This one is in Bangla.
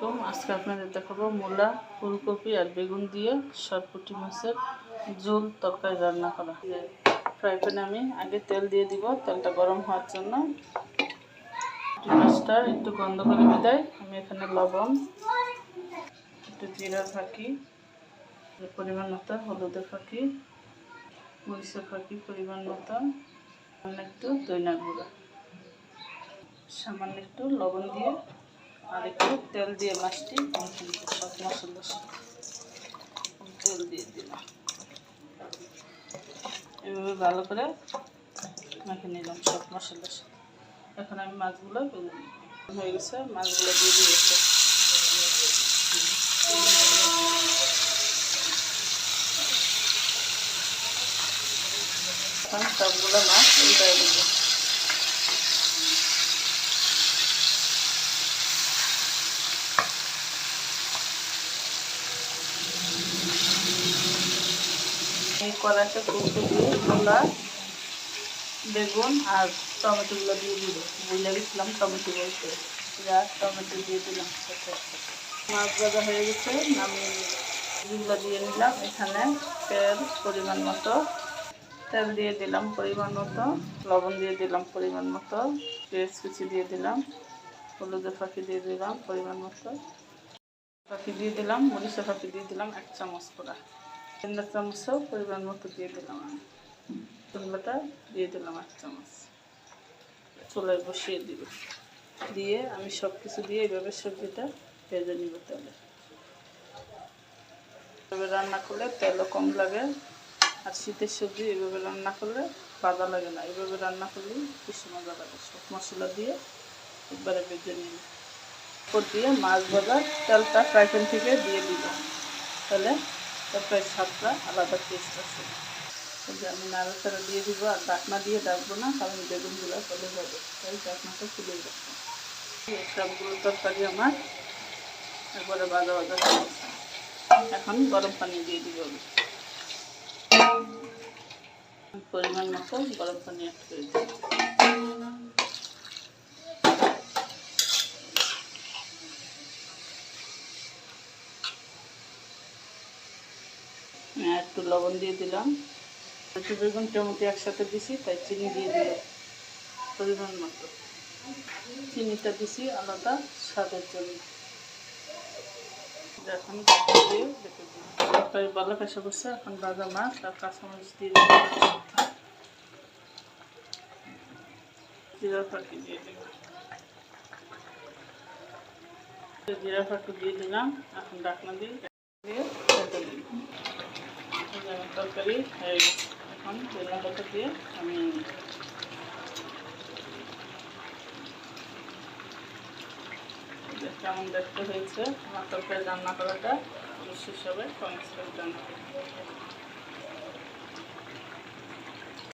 তো আজকে আপনাদের দেখাবো মূলা, ফুলকপি আর বেগুন দিয়ে সরপুটি মাছের ঝোল তরকারি রান্না করা। ফ্রাই প্যানে আমি আগে তেল দিয়ে দিব, তেলটা গরম হওয়ার জন্য। মাছটা একটু গন্ধ করে বিদায়। আমি এখানে লবণ, একটু জিরার ফাঁকি পরিমাণ মতো হলুদের ফাঁকি, মরিচের ফাঁকি পরিমাণ মতো একটু দইনার গুঁড়া। সামান্য একটু লবণ দিয়ে আর একটু তেল দিয়ে মাছটি সব মশলার তেল দিয়ে দিলাম। এভাবে ভালো করে মেখে নিলাম সব মশলার এখন আমি মাছগুলো হয়ে গেছে, মাছগুলো দিয়ে দিয়েছে। এখন সবগুলো মাছ উল্টাই দিব। এই কড়াইতে ফুলকপি মূলা বেগুন আর টমেটোগুলো দিয়ে দিব। বুঝলে গেছিলাম টমেটো বলতে। পেঁয়াজ টমেটো দিয়ে দিলাম। মাছ ভাজা হয়ে গেছে নিলাম। এগুলো দিয়ে নিলাম। এখানে তেল পরিমাণ মতো। তেল দিয়ে দিলাম পরিমাণ মতো। লবণ দিয়ে দিলাম পরিমাণ মতো। পেঁয়াজ কুচি দিয়ে দিলাম। হলুদের ফাঁকি দিয়ে দিলাম পরিমাণ মতো। ফাঁকি দিয়ে দিলাম, মরিচের ফাঁকি দিয়ে দিলাম এক চামচ করে। তিন চামচও পরিমাণ মতো দিয়ে দিলাম আমি চুলবাটা দিয়ে দিলাম এক চামচ চুলায় বসিয়ে দিব দিয়ে আমি সব কিছু দিয়ে এইভাবে সবজিটা ভেজে নিব তেলে এভাবে রান্না করলে তেলও কম লাগে আর শীতের সবজি এভাবে রান্না করলে বাধা লাগে না এভাবে রান্না করলে বেশি মজা লাগে সব মশলা দিয়ে একবারে ভেজে নিব উপর দিয়ে মাছ ভাজার তেলটা ফ্রাই প্যান থেকে দিয়ে দিব তাহলে তরকারি স্বাদটা আলাদা টেস্ট আছে। আমি নাড়াচাড়া দিয়ে দিব আর ডাকনা দিয়ে ডাকবো না, কারণ বেগুনগুলো চলে যাবে তাই ডাকনাটা খুলে এই সবগুলো তরকারি আমার একবারে বাজা বাজা এখন গরম পানি দিয়ে দিব পরিমাণ মতো গরম পানি অ্যাড করে দিব একটু লবণ দিয়ে দিলাম। একটু বেগুন, টমেটো একসাথে দিছি, তাই চিনি দিয়ে দিলাম। পরিমাণ মতো। চিনিটা দিছি আলাদা স্বাদের জন্য। এখন দিয়ে ভালো পেশা করছে, এখন ভাজা মাছ আর কাঁচামরিচ দিয়ে দিলাম। জিরা ফাঁকি দিয়ে দিলাম। জিরা ফাঁকি দিয়ে দিলাম। এখন ডাকনা দিয়ে দিয়ে তরকারি হয়ে গেছে এখন ধনিয়া পাতা দিয়ে আমি কেমন দেখতে হয়েছে আমার তরকারি রান্না করাটা, অবশ্যই সবাই কমেন্টস করে জানাবেন।